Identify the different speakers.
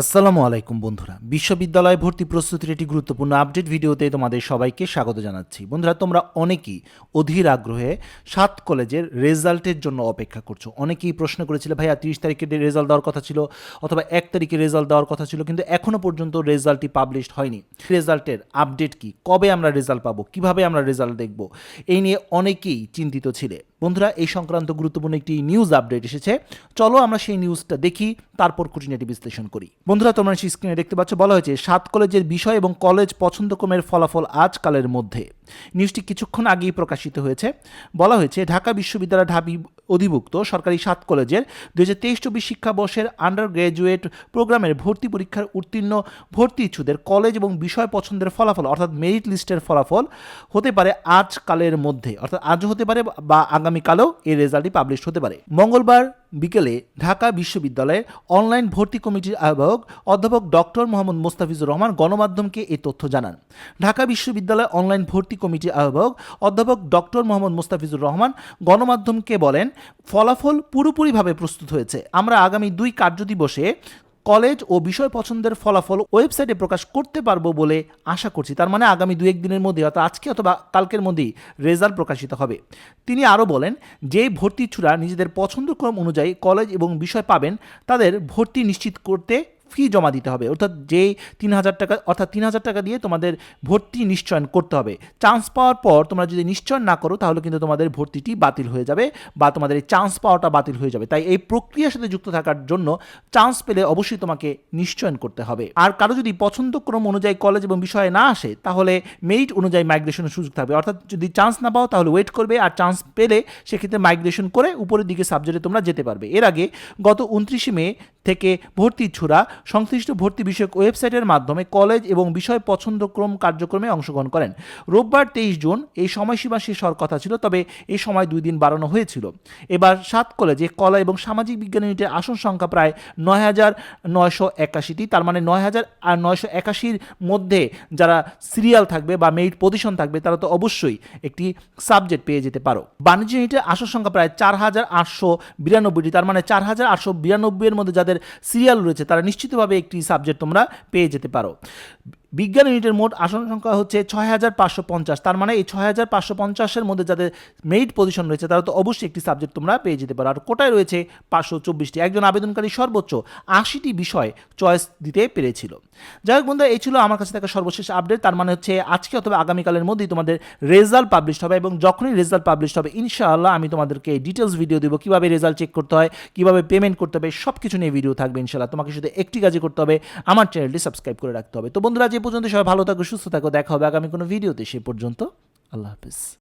Speaker 1: আসসালামু আলাইকুম বন্ধুরা। বিশ্ববিদ্যালয় ভর্তি প্রস্তুতির একটি গুরুত্বপূর্ণ আপডেট ভিডিওতে তোমাদের সবাইকে স্বাগত জানাচ্ছি। বন্ধুরা, তোমরা অনেকেই অধীর আগ্রহে সাত কলেজের রেজাল্টের জন্য অপেক্ষা করছ। অনেকেই প্রশ্ন করেছিল, ভাইয়া, তিরিশ তারিখে রেজাল্ট দেওয়ার কথা ছিল অথবা এক তারিখে রেজাল্ট দেওয়ার কথা ছিল, কিন্তু এখনও পর্যন্ত রেজাল্টটি পাবলিশড হয়নি। রেজাল্টের আপডেট কি? কবে আমরা রেজাল্ট পাবো? কীভাবে আমরা রেজাল্ট দেখব? এই নিয়ে অনেকেই চিন্তিত ছিলে। বন্ধুরা, এই সংক্রান্ত গুরুত্বপূর্ণ একটি নিউজ আপডেট এসেছে। চলো আমরা সেই নিউজটা দেখি, তারপর খুঁটিনাটি বিশ্লেষণ করি। বন্ধুরা, তোমরা সেই স্ক্রিনে দেখতে পাচ্ছ, বলা হয়েছে, সাত কলেজের বিষয় এবং কলেজ পছন্দক্রমের ফলাফল আজকালের মধ্যে। নিউজটি কিছুক্ষণ আগেই প্রকাশিত হয়েছে। বলা হয়েছে, ঢাকা বিশ্ববিদ্যালয় ঢাবি অধিভুক্ত সরকারি সাত কলেজের দু হাজার তেইশ চব্বিশ শিক্ষাবর্ষের আন্ডার গ্র্যাজুয়েট প্রোগ্রামের ভর্তি পরীক্ষার উত্তীর্ণ ভর্তি ইচ্ছুদের কলেজ এবং বিষয় পছন্দের ফলাফল, অর্থাৎ মেরিট লিস্টের ফলাফল, হতে পারে আজকালের মধ্যে, অর্থাৎ আজও হতে পারে বা আগামীকালেও এই রেজাল্টটি পাবলিশ হতে পারে। মঙ্গলবার বিকেলে ঢাকা বিশ্ববিদ্যালয়ের অনলাইন ভর্তি কমিটির আহ্বায়ক অধ্যাপক ডক্টর মোহাম্মদ মোস্তাফিজুর রহমান গণমাধ্যমকে এই তথ্য জানান। ঢাকা বিশ্ববিদ্যালয় অনলাইন ভর্তি কমিটির আহ্বায়ক অধ্যাপক ডক্টর মোহাম্মদ মোস্তাফিজুর রহমান গণমাধ্যমকে বলেন, ফলাফল পুরোপুরিভাবে প্রস্তুত হয়েছে। আমরা আগামী দুই কার্যদিবসে কলেজ ও বিষয় পছন্দের ফলাফল ওয়েবসাইটে প্রকাশ করতে পারব বলে আশা করছি। তার মানে আগামী দু একদিনের মধ্যে, অর্থাৎ আজকে অথবা কালকের মধ্যেই রেজাল্ট প্রকাশিত হবে। তিনি আরও বলেন, যে ভর্তি ইচ্ছুরা নিজেদের পছন্দক্রম অনুযায়ী কলেজ এবং বিষয় পাবেন, তাদের ভর্তি নিশ্চিত করতে ফি জমা দিতে হবে। অর্থাৎ যে তিন হাজার টাকা, অর্থাৎ তিন হাজার টাকা দিয়ে তোমাদের ভর্তি নিশ্চয়ন করতে হবে। চান্স পাওয়ার পর তোমরা যদি নিশ্চয়ন না করো, তাহলে কিন্তু তোমাদের ভর্তিটি বাতিল হয়ে যাবে বা তোমাদের এই চান্স পাওয়াটা বাতিল হয়ে যাবে। তাই এই প্রক্রিয়ার সাথে যুক্ত থাকার জন্য চান্স পেলে অবশ্যই তোমাকে নিশ্চয়ন করতে হবে। আর কারও যদি পছন্দক্রম অনুযায়ী কলেজ এবং বিষয়ে না আসে, তাহলে মেরিট অনুযায়ী মাইগ্রেশনের সুযোগ থাকবে। অর্থাৎ যদি চান্স না পাও, তাহলে ওয়েট করবে। আর চান্স পেলে সেক্ষেত্রে মাইগ্রেশন করে উপরের দিকে সাবজেক্টে তোমরা যেতে পারবে। এর আগে গত উনত্রিশে মে থেকে ভর্তি ইচ্ছুরা সংশ্লিষ্ট ভর্তি বিষয়ক ওয়েবসাইটের মাধ্যমে কলেজ এবং বিষয় পছন্দক্রম কার্যক্রমে অংশগ্রহণ করেন। রোববার তেইশ জুন এই সময়সীমা শেষ হওয়ার কথা ছিল, তবে এই সময় দুই দিন বাড়ানো হয়েছিল। এবার সাত কলেজে কলা এবং সামাজিক বিজ্ঞান ইউনিটের আসন সংখ্যা প্রায় নয় হাজার নয়শো একাশিটি, তার মানে নয় হাজার আর নয়শো একাশির মধ্যে যারা সিরিয়াল থাকবে বা মেরিট পজিশন থাকবে, তারা তো অবশ্যই একটি সাবজেক্ট পেয়ে যেতে পারো। বাণিজ্য ইউনিটের আসন সংখ্যা প্রায় চার হাজার আটশো বিরানব্বইটি, তার মানে চার হাজার আটশো বিরানব্বইয়ের মধ্যে যাদের সিরিয়াল রয়েছে তারা নিশ্চিতভাবে একটি সাবজেক্ট তোমরা পেয়ে যেতে পারো। বিজ্ঞান ইউনিটের মোট আসন সংখ্যা হচ্ছে ছয় হাজার পাঁচশো পঞ্চাশ। তার মানে এই ছয় হাজার পাঁচশো পঞ্চাশের মধ্যে যাদের মেরিট পজিশন রয়েছে, তারা তো অবশ্যই একটি সাবজেক্ট তোমরা পেয়ে যেতে পারো। আর কোটায় রয়েছে পাঁচশো চব্বিশটি। একজন আবেদনকারী সর্বোচ্চ আশিটি বিষয় চয়েস দিতে পেরেছিল। যাই হোক বন্ধুরা, এই ছিল আমার কাছে থাকা সর্বশেষ আপডেট তার মানে হচ্ছে আজকে অথবা আগামীকালের মধ্যেই তোমাদের রেজাল্ট পাবলিশ হবে এবং যখনই রেজাল্ট পাবলিশ হবে, ইনশাআল্লাহ আমি তোমাদেরকে ডিটেলস ভিডিও দেবো। কীভাবে রেজাল্ট চেক করতে হয়, কীভাবে পেমেন্ট করতে হবে সব কিছু নিয়ে ভিডিও থাকবে ইনশাআল্লাহ। তোমাকে শুধু একটি কাজই করতে হবে, আমার চ্যানেলটি সাবস্ক্রাইব করে রাখতে হবে। তো বন্ধুরা, যে পর্যন্ত সবাই ভালো থাকো, সুস্থ থাকো। দেখা হবে আগামী কোনো ভিডিওতে। সে পর্যন্ত আল্লাহ হাফিজ।